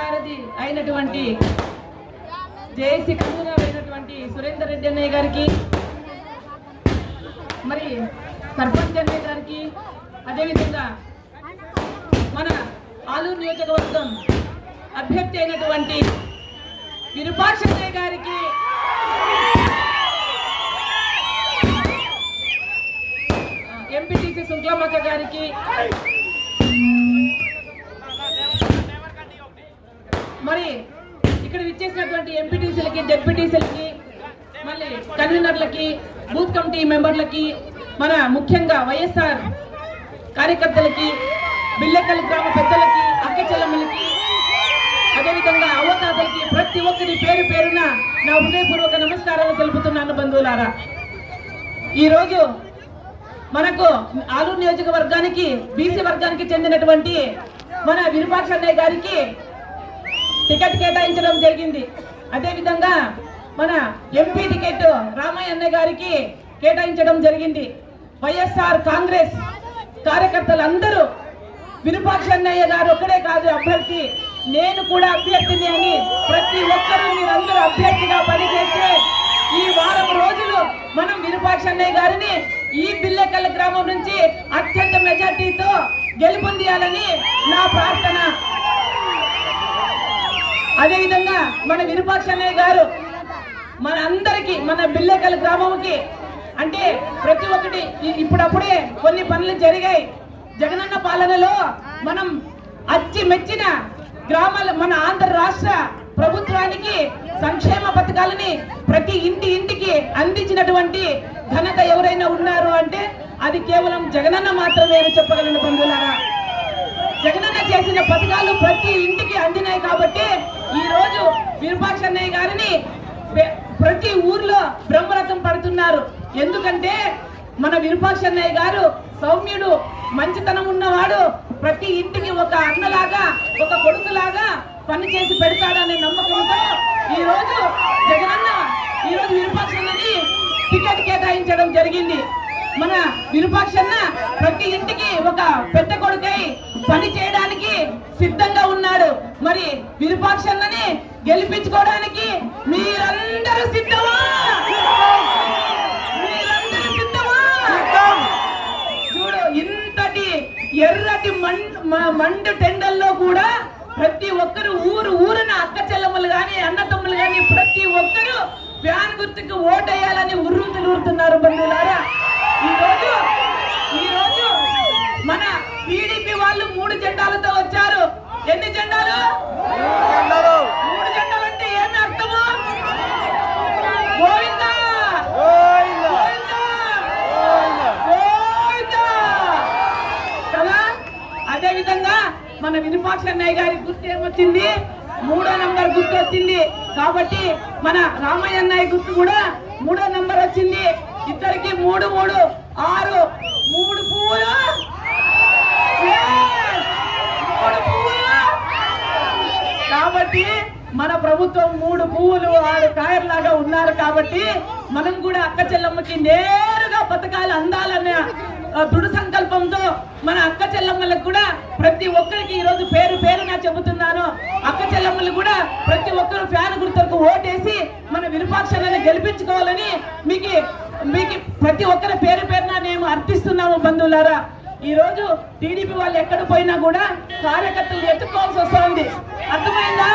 భారతి అయినటువంటి JAC convener అయినటువంటి సురేందర్ రెడ్డి అన్నయ్య గారికి మరి సర్పంచ్ అన్నయ్య గారికి అదేవిధంగా మన ఆలూరు నియోజకవర్గం అభ్యర్థి అయినటువంటి విరూపాక్ష గారికి ఎంపీటీసీ శుక్లమక్క గారికి ఇక్కడ విచ్చేసినటువంటి ఎంపీటీసీలకి డెప్యూటీసీలకి మళ్ళీ కన్వీనర్లకి బూత్ కమిటీ మెంబర్లకి మన ముఖ్యంగా వైఎస్ఆర్ కార్యకర్తలకి బిల్లెకల్ గ్రామ పెద్దలకి అక్క అదేవిధంగా అవతాతలకి ప్రతి ఒక్కరి పేరు పేరున నా హృదయపూర్వక నమస్కారాలు తెలుపుతున్నాను బంధువులారా. ఈరోజు మనకు ఆలూరు నియోజకవర్గానికి బీసీ వర్గానికి చెందినటువంటి మన విరూపాక్ష అన్నయ్య గారికి టికెట్ కేటాయించడం జరిగింది. అదేవిధంగా మన ఎంపీ టికెట్ రామయ్య గారికి కేటాయించడం జరిగింది. వైఎస్ఆర్ కాంగ్రెస్ కార్యకర్తలందరూ విరూపాక్ష అన్నయ్య గారు ఒక్కడే కాదు అభ్యర్థి. నేను కూడా అభ్యర్థిని అని ప్రతి ఒక్కరూ మీరందరూ అభ్యర్థిగా పనిచేస్తే ఈ వారం రోజులు మనం విరూపాక్ష అన్నయ్య గారిని ఈ బిల్లెకల్ గ్రామం నుంచి అత్యంత మెజార్టీతో గెలుపొందియాలని నా ప్రార్థన. అదేవిధంగా మన విరూపాక్ష అన్నయ్య గారు మన అందరికి మన బిల్లెకల్ గ్రామంకి అంటే ప్రతి ఒక్కటి ఇప్పుడప్పుడే కొన్ని పనులు జరిగాయి. జగనన్న పాలనలో మనం అచ్చి మెచ్చిన గ్రామాల మన ఆంధ్ర రాష్ట్ర ప్రభుత్వానికి సంక్షేమ పథకాలని ప్రతి ఇంటి ఇంటికి అందించినటువంటి ఘనత ఎవరైనా ఉన్నారు అంటే అది కేవలం జగనన్న మాత్రమే అని చెప్పగలను బంధువులారా. జగనన్న చేసిన పథకాలు ప్రతి ఇంటికి అందినాయి కాబట్టి ఈరోజు విరూపాక్షన్నయ్య అన్నయ్య గారిని ప్రతి ఊర్లో బ్రహ్మరథం పడుతున్నారు. ఎందుకంటే మన విరూపాక్షన్నయ్య గారు సౌమ్యుడు మంచితనం ఉన్నవాడు ప్రతి ఇంటికి ఒక అన్నలాగా ఒక కొడుకులాగా పని చేసి పెడతాడనే నమ్మకంతో ఈరోజు జగనన్న ఈరోజు రోజు టికెట్ కేటాయించడం జరిగింది. మన విరూపాక్షన్న ప్రతి ఇంటికి ఒక పెద్ద కొడుకై పని చేయడానికి సిద్ధంగా ఉన్నాడు. మరి విరూపాక్షన్నని గెలిపించుకోవడానికి మీరందరూ సిద్ధమా? మీరందరూ సిద్ధమా? చూడు ఇంతటి ఎర్రటి మండ్ టెండల్లో కూడా ప్రతి ఒక్కరు ఊరు ఊరున అక్క చెల్లెమ్మలు గాని అన్నతమ్ములు గాని ప్రతి ఒక్కరు ఫ్యాన్ గుర్తుకు ఓటేయాలని ఉర్రూతులు ఊరుతున్నారు బంధువులారా ఈ రోజు ఈ రోజు మన టీడీపీ వాళ్ళు మూడు జెండాలతో వచ్చారు ఎన్ని జెండాలు మూడు జెండాలు అంటే ఏమి అర్థము గోవిందా గోవిందా గోవిందా కదా అదే విధంగా మన విరూపాక్ష అన్నయ్య గారి గుర్తు ఏమొచ్చింది? మూడో నంబర్ గుర్తు వచ్చింది. కాబట్టి మన రామయ్య అన్నయ్య గుర్తు కూడా మూడో నంబర్ వచ్చింది. ఇద్దరికి మూడు మూడు ఆరు మూడు పువ్వులు. మూడు కాబట్టి మన ప్రభుత్వం మూడు పువ్వులు ఆరు కాయర్లాగా ఉన్నారు. కాబట్టి మనం కూడా అక్క చెల్లమ్మకి నేరుగా పథకాలు అందాలనే దృఢ సంకల్పంతో మన అక్క చెల్లమ్మలకు కూడా ప్రతి ఒక్కరికి ఈరోజు పేరు పేరు నా చెబుతున్నాను. అక్క చెల్లమ్మలు కూడా ప్రతి ఒక్కరు ఫ్యాన్ గుర్తులకు ఓటేసి మన విరూపాక్షలను గెలిపించుకోవాలని మీకు మీకు ప్రతి ఒక్కరి పేరు పేరున మేము అర్థిస్తున్నాము బంధువులారా. ఈరోజు టీడీపీ వాళ్ళు ఎక్కడ పోయినా కూడా కార్యకర్తలు ఎత్తుకోవాల్సి వస్తుంది. అర్థమైందా?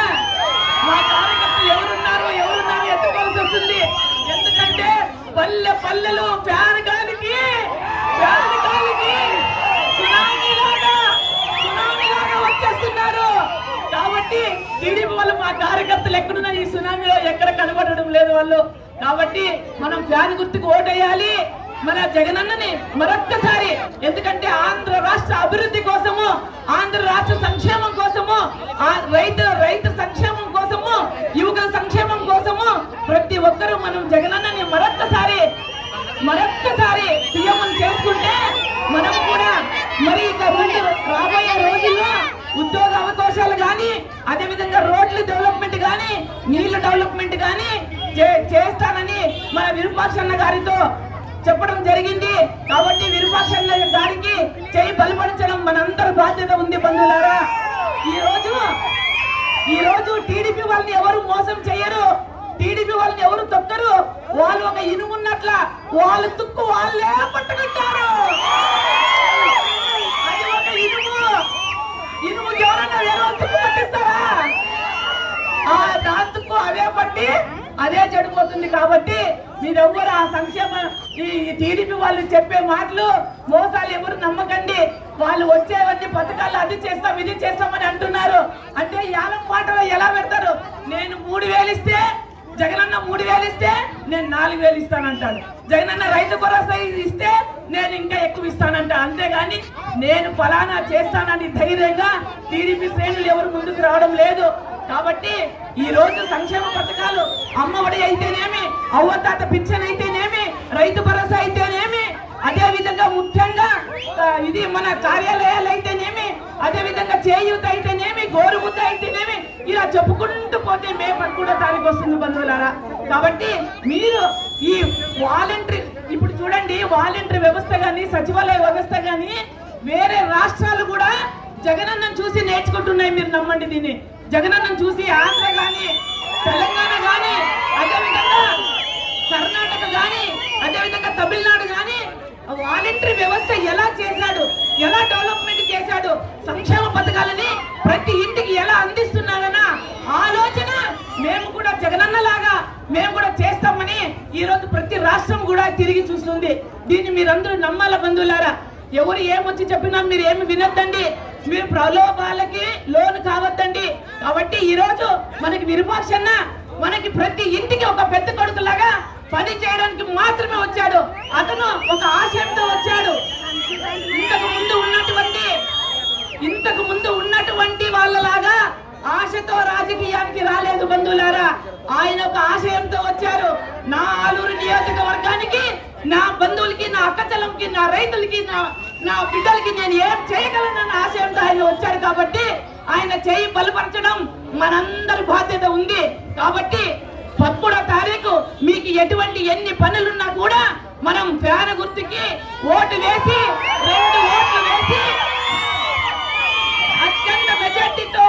మా కార్యకర్తలు ఎవరున్నారు ఎవరున్నారు ఎత్తుకోవాల్సి వస్తుంది. ఎందుకంటే పల్లె పల్లెలు ఫ్యాన్ గాలికి టీడీపీ వాళ్ళు మా కార్యకర్తలు ఎక్కడున్నా ఈ సునామీలో ఎక్కడ కనబడడం లేదు వాళ్ళు. కాబట్టి మనం ఫ్యాన్ గుర్తుకు ఓటేయాలి. మన జగనన్నని మరొక్కసారి ఎందుకంటే ఆంధ్ర రాష్ట్ర అభివృద్ధి కోసము ఆంధ్ర రాష్ట్ర సంక్షేమం కోసము రైతు రైతు సంక్షేమం కోసము యువకుల సంక్షేమం కోసము ప్రతి ఒక్కరూ మనం జగనన్నని మరొక్కసారి మరొక్కసారి సీఎం చేసుకుంటే మనం కూడా రాబోయే రోజుల్లో ఉద్యోగ అవకాశాలు కానీ అదేవిధంగా రోడ్లు డెవలప్మెంట్ కానీ నీళ్ళు డెవలప్మెంట్ కానీ చే- చేస్తానని మన విరూపాక్షన్న గారితో చెప్పడం జరిగింది. కాబట్టి విరూపాక్షన్న గారికి చేయి బలపరచడం మనందరి బాధ్యత ఉంది బంధువులారా. ఈరోజు ఈరోజు ఈ రోజు టీడీపీ వాళ్ళని ఎవరు మోసం చేయరు టీడీపీ వాళ్ళని ఎవరు తొక్కరు వాళ్ళు ఒక ఇనుమున్నట్ల వాళ్ళు తుక్కు వాళ్ళే పట్టుకుంటారు అది ఒక ఇనుము ఇనుముకి ఎవరన్నా వేరే వాళ్ళు తుక్కు పట్టిస్తారా ఆ అదే పట్టి అదే చెడిపోతుంది కాబట్టి మీరెవ్వరు ఆ సంక్షేమ ఈ టీడీపీ వాళ్ళు చెప్పే మాటలు మోసాలు ఎవరు నమ్మకండి. వాళ్ళు వచ్చేవన్నీ పథకాలు అది చేస్తాం ఇది చేస్తామని అంటున్నారు. అంటే యాలం మాటలో ఎలా పెడతారు? నేను మూడు వేలు ఇస్తే జగనన్న మూడు వేలు ఇస్తే నేను నాలుగు వేలు ఇస్తానంటాడు. జగనన్న రైతు భరోసా ఇస్తే నేను ఇంకా ఎక్కువ ఇస్తానంట అంతేగాని నేను ఫలానా చేస్తానని ధైర్యంగా టీడీపీ శ్రేణులు ఎవరు ముందుకు రావడం లేదు. కాబట్టి ఈ రోజు సంక్షేమ పథకాలు అమ్మఒడి అయితేనేమి అవ్వతాత పింఛన్ అయితేనేమి రైతు భరోసా అయితేనేమి అదే విధంగా ముఖ్యంగా ఇది మన కార్యాలయాలు అయితేనేమి అదే విధంగా చేయూత అయితేనేమి గోరుముద్ద అయితేనేమి ఇలా చెప్పుకుంటూ పోతే మే పదకొండో తారీఖు వస్తుంది బంధువులారా. కాబట్టి మీరు ఈ వాలంటరీ ఇప్పుడు చూడండి వాలంటరీ వ్యవస్థ కానీ సచివాలయ వ్యవస్థ కానీ వేరే రాష్ట్రాలు కూడా జగనన్నను చూసి నేర్చుకుంటున్నాయి మీరు నమ్మండి దీన్ని. జగనన్నను చూసి ఆంధ్ర కానీ తెలంగాణ కానీ అదేవిధంగా కర్ణాటక కానీ అదేవిధంగా తమిళనాడు కానీ వాలంటరీ వ్యవస్థ ఎలా చేశాడు ఎలా డెవలప్మెంట్ చేశాడు సంక్షేమ పథకాలని ప్రతి ఇంటికి ఎలా అందిస్తున్నాడన్న ఆలోచన మేము కూడా జగనన్న లాగా మేము కూడా చేస్తామని ఈ రోజు ప్రతి రాష్ట్రం కూడా తిరిగి చూస్తుంది. దీన్ని మీరందరూ నమ్మాల బంధువులారా? ఎవరు ఏమొచ్చి చెప్పినా మీరు ఏమి వినొద్దండి. మీరు ప్రలోభాలకి లోను కావద్దండి. కాబట్టి ఈరోజు మనకి విరూపాక్షన్న మనకి ప్రతి ఇంటికి ఒక పెద్ద కొడుకులాగా పని చేయడానికి మాత్రమే వచ్చాడు. అతను ఒక ఆశయంతో వచ్చాడు. ఇంతకు ముందు ఉన్నటువంటి ఇంతకు ముందు ఉన్నటువంటి వాళ్ళలాగా ఆశతో రాజకీయానికి రాలేదు బంధువులారా. ఆయన ఒక ఆశయంతో వచ్చారు. నా ఆలూరు నియోజకవర్గానికి నా బంధువులకి నా అక్కతలంకి నా రైతులకి నా నా బిడ్డలకి నేను ఏం చేయగలనన్న ఆశయంతో ఆయన వచ్చాడు కాబట్టి ఆయన చేయి బలపరచడం మనందరి బాధ్యత ఉంది. కాబట్టి పదమూడో తారీఖు మీకు ఎటువంటి ఎన్ని పనులున్నా కూడా మనం ఫ్యాన్ గుర్తుకి ఓటు వేసి రెండు ఓట్లు వేసి అత్యంత మెజార్టీతో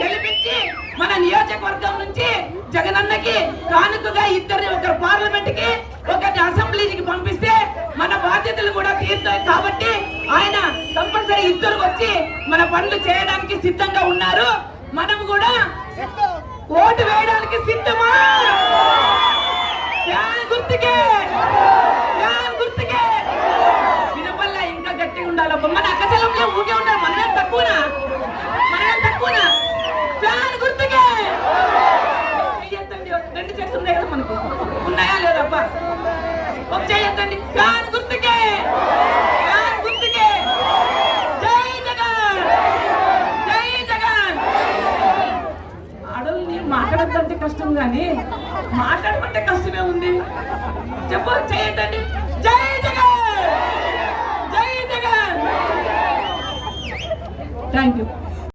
గెలిపించి మన నియోజకవర్గం నుంచి వాళ్ళకి కానుకగా ఇద్దరిని ఒకరు పార్లమెంట్కి ఒకరిని అసెంబ్లీకి పంపిస్తే మన బాధ్యతలు కూడా తీరుతాయి. కాబట్టి ఆయన కంపల్సరీ ఇద్దరు వచ్చి మన పనులు చేయడానికి సిద్ధంగా ఉన్నారు. మనం కూడా ఓటు వేయడానికి సిద్ధమా? గుర్తుకే! గుర్తుకే! వినపల్ల ఇంకా గట్టిగా ఉండాలి మన అక్కచెల్లంలో ఊగే ఉండాలి మనమేం తక్కువనా మనమేం తక్కువనా ఫ్యాన్ గుర్తుకే చెయ్యొద్దండి, రెండు చేతులు ఉన్నాయి కదా మనకు ఉన్నాయా లేదబ్బా ఒక చెయ్యొద్దండి ఫ్యాన్ గుర్తుకే ఫ్యాన్ గుర్తుకే జై జగన్ జై జగన్ ఆడల్ని మాట్లాడద్దంటే కష్టం కానీ మాట్లాడమంటే కష్టమే ఉంది. చెప్పు చేయండి జై జగన్! జై జగన్! Thank you